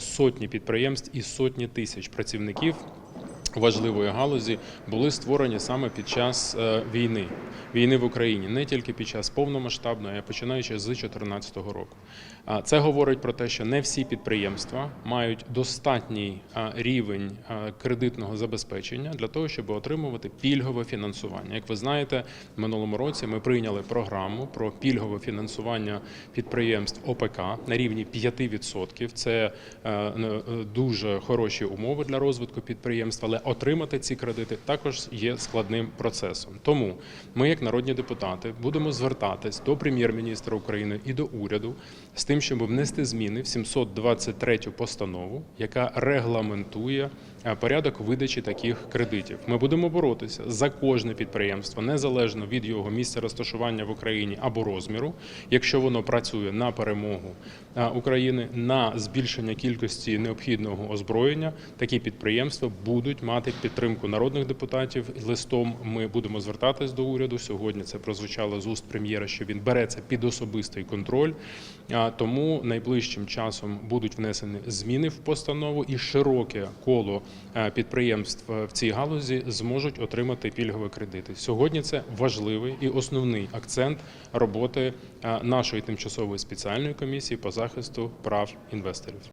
сотні підприємств і сотні тисяч працівників важливої галузі були створені саме під час е, війни, війни в Україні, не тільки під час повномасштабної, а починаючи з 2014 року. Це говорить про те, що не всі підприємства мають достатній рівень кредитного забезпечення для того, щоб отримувати пільгове фінансування. Як ви знаєте, в минулому році ми прийняли програму про пільгове фінансування підприємств ОПК на рівні 5%. Це е, е, дуже хороші умови для розвитку підприємств, але отримати ці кредити також є складним процесом. Тому ми, як народні депутати, будемо звертатись до прем'єр-міністра України і до уряду з тим, щоб внести зміни в 723 постанову, яка регламентує е, порядок видачі таких кредитів. Ми будемо боротися за кожне підприємство, незалежно від його місця розташування в Україні або розміру, якщо воно працює на перемогу е, України, на збільшення кількості необхідного озброєння, такі підприємства будуть мати підтримку народних депутатів. Листом ми будемо звертатись до уряду. Сьогодні це прозвучало з уст прем'єра, що він бере це під особистий контроль. Тому найближчим часом будуть внесені зміни в постанову, і широке коло е, підприємств в цій галузі зможуть отримати пільгові кредити. Сьогодні це важливий і основний акцент роботи е, нашої тимчасової спеціальної комісії по захисту прав інвесторів.